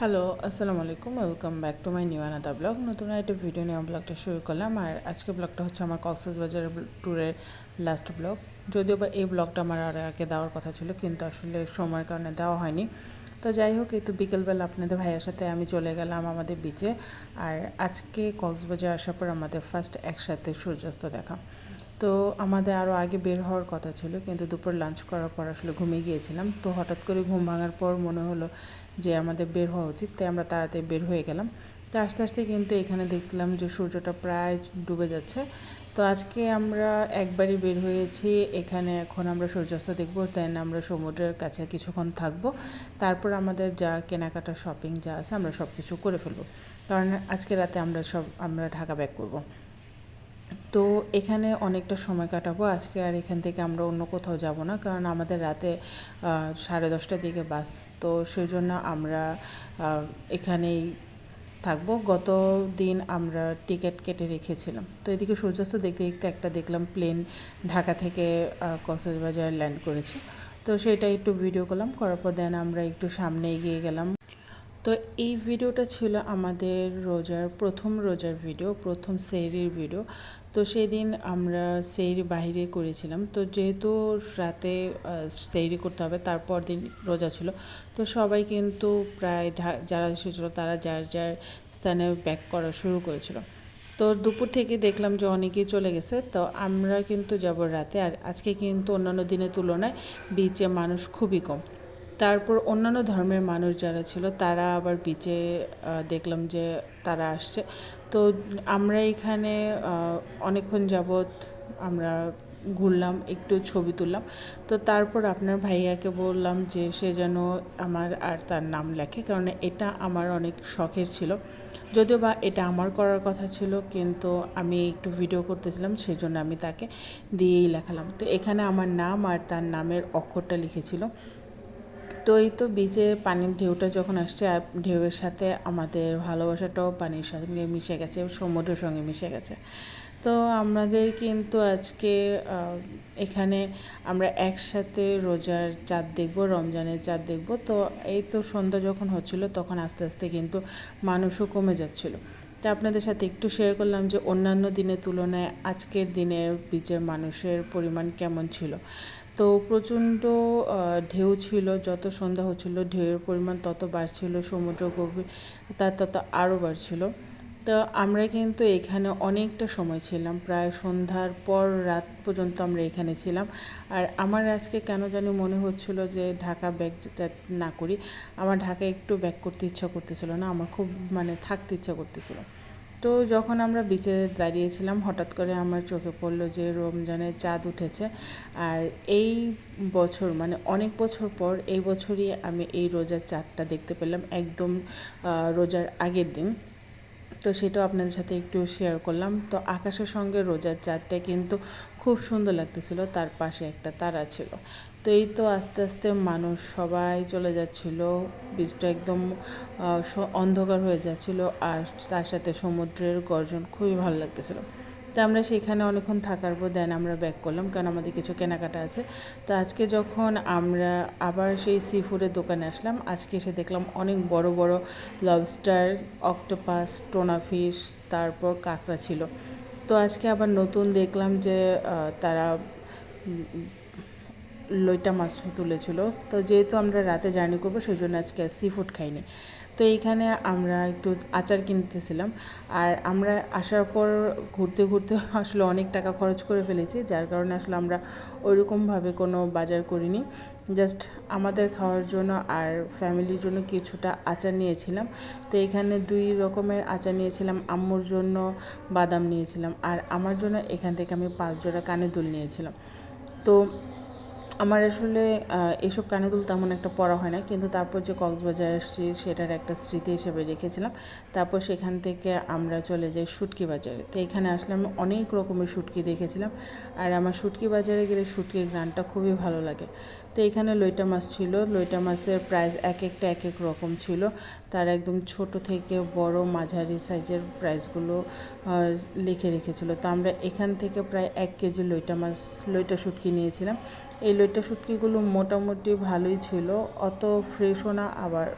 Hello আসসালামু আলাইকুম welcome back to my new আনাদা blog নতুন একটা ভিডিও নিয়ে ব্লগটা শুরু করলাম। আর আজকে ব্লগটা হচ্ছে আমার কক্সেস বাজার ট্যুরের লাস্ট ব্লগ যদিও বা এই ব্লগটা আমার আর আগে দেওয়ার কথা ছিল, কিন্তু আসলে সময়ের কারণে দেওয়া হয়নি। তো যাই হোক, এই তো বিকেলবেলা আপনাদের ভাইয়ের সাথে আমি চলে গেলাম আমাদের বিচে আর আজকে কক্সবাজার আসার পর আমাদের ফার্স্ট একসাথে সূর্যাস্ত দেখা। তো আমাদের আরও আগে বের হওয়ার কথা ছিল, কিন্তু দুপুর লাঞ্চ করার পর আসলে ঘুমিয়ে গিয়েছিলাম। তো হঠাৎ করে ঘুম ভাঙার পর মনে হলো যে আমাদের বের হওয়া উচিত, তাই আমরা তাড়াতাড়ি বের হয়ে গেলাম। তো আস্তে আস্তে কিন্তু এখানে দেখলাম যে সূর্যটা প্রায় ডুবে যাচ্ছে। তো আজকে আমরা একবারই বের হয়েছি, এখানে এখন আমরা সূর্যাস্ত দেখব দেন আমরা সমুদ্রের কাছে কিছুক্ষণ থাকব। তারপর আমাদের যা কেনাকাটা শপিং যা আছে, আমরা সব কিছু করে ফেলব। কারণ আজকে রাতে আমরা সব, আমরা ঢাকা ব্যাক করব। তো এখানে অনেকটা সময় কাটাবো। আজকে আর এখান থেকে আমরা অন্য কোথাও যাব না, কারণ আমাদের রাতে সাড়ে দশটার দিকে বাস। তো সেই জন্য আমরা এখানেই থাকব। গত দিন আমরা টিকিট কেটে রেখেছিলাম। তো এদিকে সূর্যাস্ত দেখতে দেখতে একটা দেখলাম প্লেন ঢাকা থেকে কক্সবাজার ল্যান্ড করেছে। তো সেটা একটু ভিডিও করলাম, করার পর দেন আমরা একটু সামনে এগিয়ে গেলাম। তো এই ভিডিওটা ছিল আমাদের রোজার, প্রথম রোজার ভিডিও, প্রথম সেইরির ভিডিও। তো সেদিন আমরা সেইরি বাহিরে করেছিলাম। তো যেহেতু রাতে সেইরি করতে হবে, তারপর দিন রোজা ছিল। তো সবাই কিন্তু প্রায় যারা এসেছিল তারা যার যার স্থানে ব্যাক করা শুরু করেছিল। তো দুপুর থেকে দেখলাম যে অনেকেই চলে গেছে। তো আমরা কিন্তু যাব রাতে। আর আজকে কিন্তু অন্যান্য দিনের তুলনায় বিচে মানুষ খুবই কম। তারপর অন্যান্য ধর্মের মানুষ যারা ছিল, তারা আবার বিচে দেখলাম যে তারা আসছে। তো আমরা এখানে অনেকক্ষণ যাবৎ আমরা ঘুরলাম, একটু ছবি তুললাম। তো তারপর আপনার ভাইয়াকে বললাম যে সে যেন আমার আর তার নাম লেখে, কারণ এটা আমার অনেক শখের ছিল। যদিও বা এটা আমার করার কথা ছিল, কিন্তু আমি একটু ভিডিও করতেছিলাম সেই জন্য আমি তাকে দিয়েই লেখালাম। তো এখানে আমার নাম আর তার নামের অক্ষরটা লিখেছিল। তো এই তো বিচে পানির ঢেউটা যখন আসছে ঢেউয়ের সাথে আমাদের ভালোবাসাটাও পানির সঙ্গে মিশে গেছে, সমুদ্রের সঙ্গে মিশে গেছে। তো আমাদের কিন্তু আজকে এখানে আমরা একসাথে রোজার চাঁদ দেখব, রমজানের চাঁদ দেখব। তো এই তো সন্ধ্যা যখন হচ্ছিল, তখন আস্তে আস্তে কিন্তু মানুষও কমে যাচ্ছিল। তা আপনাদের সাথে একটু শেয়ার করলাম যে অন্যান্য দিনের তুলনায় আজকের দিনের বিচের মানুষের পরিমাণ কেমন ছিল। তো প্রচণ্ড ঢেউ ছিল, যত সন্ধ্যা হচ্ছিল, ঢেউয়ের পরিমাণ তত বাড়ছিল, সমুদ্র গভীর তার তত আরও বাড়ছিল। তো আমরা কিন্তু এখানে অনেকটা সময় ছিলাম, প্রায় সন্ধ্যার পর রাত পর্যন্ত আমরা এখানে ছিলাম। আর আমার আজকে কেন জানি মনে হচ্ছিল যে ঢাকা ব্যাগ না করি, আমার ঢাকা একটু ব্যাক করতে ইচ্ছা করতেছিল না, আমার খুব মানে থাকতে ইচ্ছা করতেছিল। তো যখন আমরা বিচে দাঁড়িয়েছিলাম, হঠাৎ করে আমার চোখে পড়ল যে রমজানের চাঁদ উঠেছে। আর এই বছর মানে অনেক বছর পর, এই বছরই আমি এই রোজার চাঁদটা দেখতে পেলাম একদম রোজার আগের দিন। তো সেটাও আপনাদের সাথে একটু শেয়ার করলাম। তো আকাশের সঙ্গে রোজার চাঁদটা কিন্তু খুব সুন্দর লাগতেছিল, তার পাশে একটা তারা ছিল। তো এই তো আস্তে আস্তে মানুষ সবাই চলে যাচ্ছিল, বীজটা একদম অন্ধকার হয়ে যাচ্ছিল আর তার সাথে সমুদ্রের গর্জন খুবই ভালো লাগতেছিল। তো আমরা সেখানে অনেকক্ষণ থাকার পর দেন আমরা ব্যাক করলাম, কারণ আমাদের কিছু কেনাকাটা আছে। তো আজকে যখন আমরা আবার সেই সি ফুডের দোকানে আসলাম, আজকে এসে দেখলাম অনেক বড় বড় লবস্টার অক্টোপাস টোনা ফিশ তারপর কাঁকড়া ছিল। তো আজকে আবার নতুন দেখলাম যে তারা লইটা মাছ তুলেছিল। তো যেহেতু আমরা রাতে জার্নি করব সেই জন্য আজকে সি ফুড খাইনি। তো এইখানে আমরা একটু আচার কিনতেছিলাম। আর আমরা আসার পর ঘুরতে ঘুরতে আসলে অনেক টাকা খরচ করে ফেলেছি। যার কারণে আসলে আমরা ওইরকমভাবে কোনো বাজার করিনি। জাস্ট আমাদের খাওয়ার জন্য আর ফ্যামিলির জন্য কিছুটা আচার নিয়েছিলাম। তো এখানে দুই রকমের আচার নিয়েছিলাম। আম্মুর জন্য বাদাম নিয়েছিলাম। আর আমার জন্য এখান থেকে আমি পাঁচ জোড়া কানে দুল নিয়েছিলাম। তো আমার আসলে এসব কানে দুল তেমন একটা পড়া হয় না। কিন্তু তারপর যে কক্সবাজার আসছি সেটার একটা স্মৃতি হিসেবে রেখেছিলাম। তারপর সেখান থেকে আমরা চলে যাই শুটকি বাজারে। তো এখানে আসলে আমি অনেক রকমের শুটকি দেখেছিলাম। আর আমার শুটকি বাজারে গেলে শুটকির গানটা খুবই ভালো লাগে। তো এখানে লইটা মাছ ছিল। লইটা মাছের প্রাইস এক একটা এক এক রকম ছিল। তার একদম ছোট থেকে বড় মাঝারি সাইজের প্রাইসগুলো লিখে রেখেছিল। তো আমরা এখান থেকে প্রায় এক কেজি লইটা মাছ, লইটা শুটকি নিয়েছিলাম। এই লইট্টা শুটকিগুলো মোটামুটি ভালোই ছিল। অত ফ্রেশও না, আবার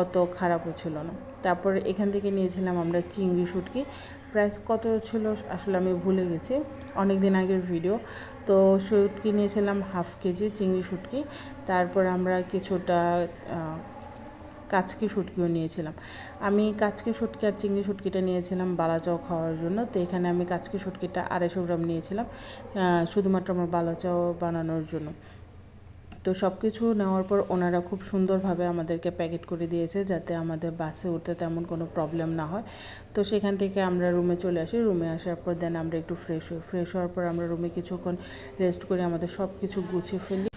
অত খারাপও ছিল না। তারপর এখান থেকে নিয়েছিলাম আমরা চিংড়ি শুটকি। প্রাইস কত ছিল আসলে আমি ভুলে গেছি। অনেক দিন আগের ভিডিও তো শুটকি নিয়েছিলাম হাফ কেজি চিংড়ি শুটকি। তারপর আমরা কিছুটা কাচকি শুটকিও নিয়েছিলাম। আমি কাচকি শুটকি আর চিংড়ি শুটকিটা নিয়েছিলাম বালাচাও খাওয়ার জন্য। তো এখানে আমি কাচকি শুটকিটা আড়াইশো গ্রাম নিয়েছিলাম শুধুমাত্র আমার বালাচাও বানানোর জন্য। তো সব কিছু নেওয়ার পর ওনারা খুব সুন্দরভাবে আমাদেরকে প্যাকেট করে দিয়েছে যাতে আমাদের বাসে উঠতে তেমন কোনো প্রবলেম না হয়। তো সেখান থেকে আমরা রুমে চলে আসি। রুমে আসার পর দেন আমরা একটু ফ্রেশ হই। ফ্রেশ হওয়ার পর আমরা রুমে কিছুক্ষণ রেস্ট করে আমাদের সব কিছু গুছিয়ে ফেলি।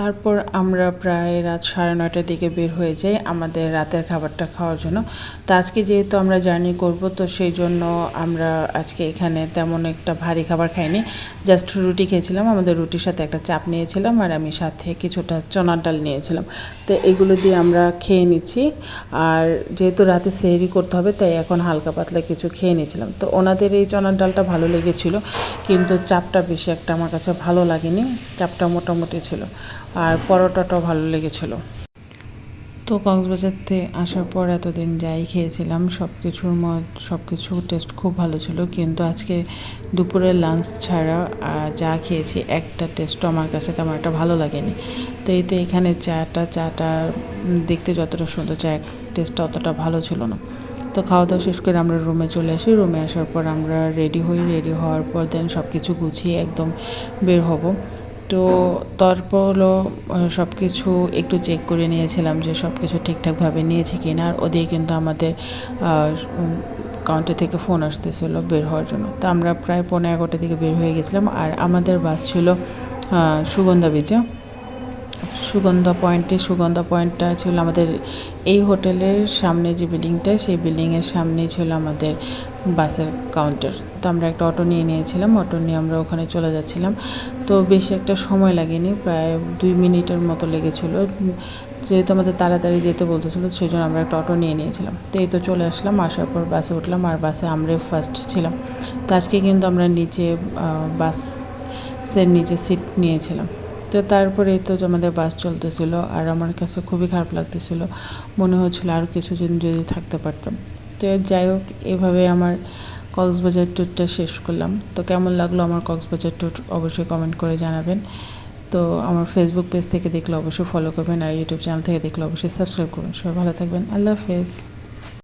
তারপর আমরা প্রায় রাত সাড়ে নয়টার দিকে বের হয়ে যাই আমাদের রাতের খাবারটা খাওয়ার জন্য। তো আজকে যেহেতু আমরা জার্নি করব, তো সেই জন্য আমরা আজকে এখানে তেমন একটা ভারী খাবার খাইনি। জাস্ট রুটি খেয়েছিলাম, আমাদের রুটির সাথে একটা চাপ নিয়েছিলাম আর আমি সাথে কিছুটা চনার ডাল নিয়েছিলাম। তো এগুলো দিয়ে আমরা খেয়ে নিচ্ছি। আর যেহেতু রাতে সেহরি করতে হবে, তাই এখন হালকা পাতলা কিছু খেয়ে নিয়েছিলাম। তো ওনাদের এই চনার ডালটা ভালো লেগেছিল, কিন্তু চাপটা বেশি একটা আমার কাছে ভালো লাগেনি। চাপটা মোটামুটি ছিল। আর পরোটাটাও ভালো লেগেছিলো। তো কক্সবাজারতে আসার পর এতদিন যাই খেয়েছিলাম সব কিছুর মত সব কিছু টেস্ট খুব ভালো ছিল। কিন্তু আজকে দুপুরের লাঞ্চ ছাড়া যা খেয়েছি একটা টেস্টও আমার কাছে তেমন একটা ভালো লাগেনি। তো এই তো এখানে চাটা চাটা দেখতে যতটা সুন্দর চা এক টেস্টটা অতটা ভালো ছিল না। তো খাওয়া দাওয়া শেষ করে আমরা রুমে চলে আসি। রুমে আসার পর আমরা রেডি হই। রেডি হওয়ার পর দেন সব কিছু গুছিয়ে একদম বের হব। তো তারপর হলো সব কিছু একটু চেক করে নিয়েছিলাম যে সব কিছু ঠিকঠাকভাবে নিয়েছে কি না আর ওদিকে কিন্তু আমাদের কাউন্টার থেকে ফোন আসতেছিলো বের হওয়ার জন্য। তো আমরা প্রায় পনেরো এগারোটার দিকে বের হয়ে গেছিলাম। আর আমাদের বাস ছিল সুগন্ধা বিচে সুগন্ধা পয়েন্টে, সুগন্ধা পয়েন্টটা ছিল আমাদের এই হোটেলের সামনে যে বিল্ডিংটা, সেই বিল্ডিংয়ের সামনেই ছিল আমাদের বাসের কাউন্টার। তো আমরা একটা অটো নিয়ে নিয়েছিলাম, অটো নিয়ে আমরা ওখানে চলে যাচ্ছিলাম। তো বেশি একটা সময় লাগেনি, প্রায় দুই মিনিটের মতো লেগেছিলো। যেহেতু আমাদের তাড়াতাড়ি যেতে বলতেছিলো সেই জন্য আমরা একটা অটো নিয়ে নিয়েছিলাম। তো এই তো চলে আসলাম, আসার পর বাসে উঠলাম, আর বাসে আমরাই ফার্স্ট ছিলাম। তো আজকে কিন্তু আমরা নিচে বাস বাসের নিচে সিট নিয়েছিলাম। তো তারপরে তো আমাদের বাস চলতেছিল আর আমার কাছে খুবই খারাপ লাগতেছিল। মনে হচ্ছিল আর কিছুদিন যদি থাকতে পারতাম। তো যাই হোক, এভাবে আমার কক্সবাজার ট্যুরটা শেষ করলাম। তো কেমন লাগল আমার কক্সবাজার ট্যুর অবশ্যই কমেন্ট করে জানাবেন। তো আমার ফেসবুক পেজ থেকে দেখলে অবশ্যই ফলো করবেন আর ইউটিউব চ্যানেল থেকে দেখলে অবশ্যই সাবস্ক্রাইব করবেন। সবাই ভালো থাকবেন। আল্লাহ হাফেজ।